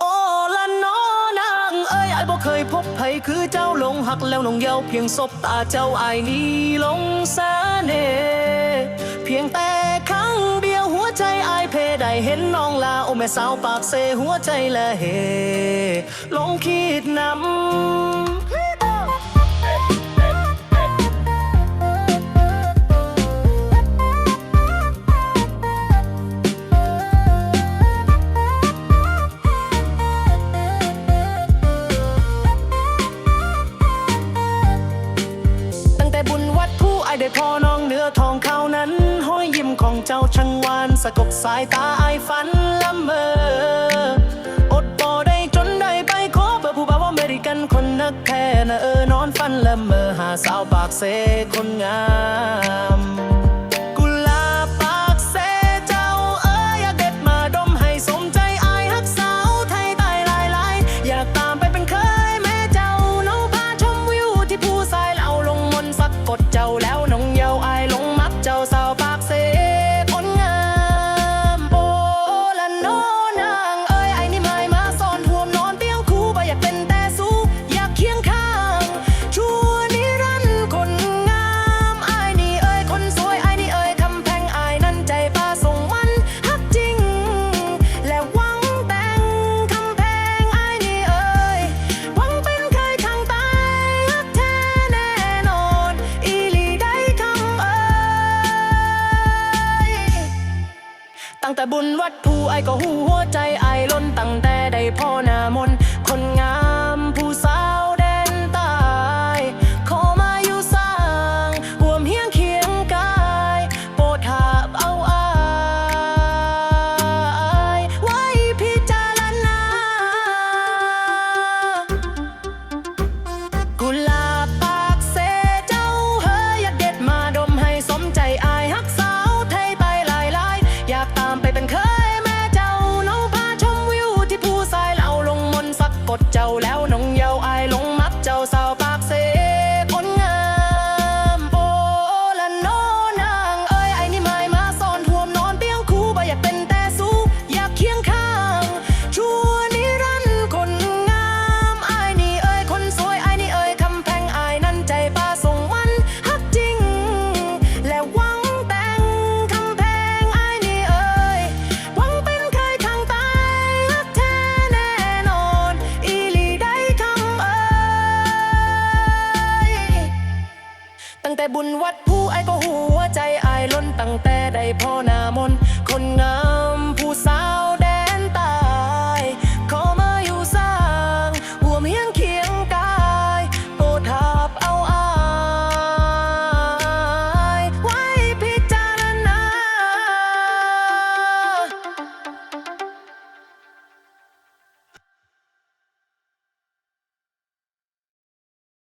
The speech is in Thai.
โอ้ละน้อนางเอ้ยไอ้บ่เคยพบไผคือเจ้าลงหักแล้วนองเยาวเพียงศบตาเจ้าไอ้นี้ลงสาเนเพียงแต่ครั้งเดียวหัวใจไอ้เพได้เห็นน้องลาโอแม่สาวปากเสหัวใจละเฮลงคิดนำ พ่อน้องเนื้อทองเขานั้นห้อยยิ้มของเจ้าช่างวานสะกดสายตาไอฝันละเมอ อดบ่ได้จนได้ไปขอเบอร์ผู้บ่าวอเมริกันคนนักแท้นะเออนอนฝันละเมอหาสาวปากเซคนงาม ตั้งแต่บุญวัดภูไอก็หูหัวใจไอล้นตั้งแต่ได้พ่อหนามน แล้วน้องเยาไยล บุญวัดผู้ไอ้ก็หัวใจไอาล้นตั้งแต่ใดพ่อนามน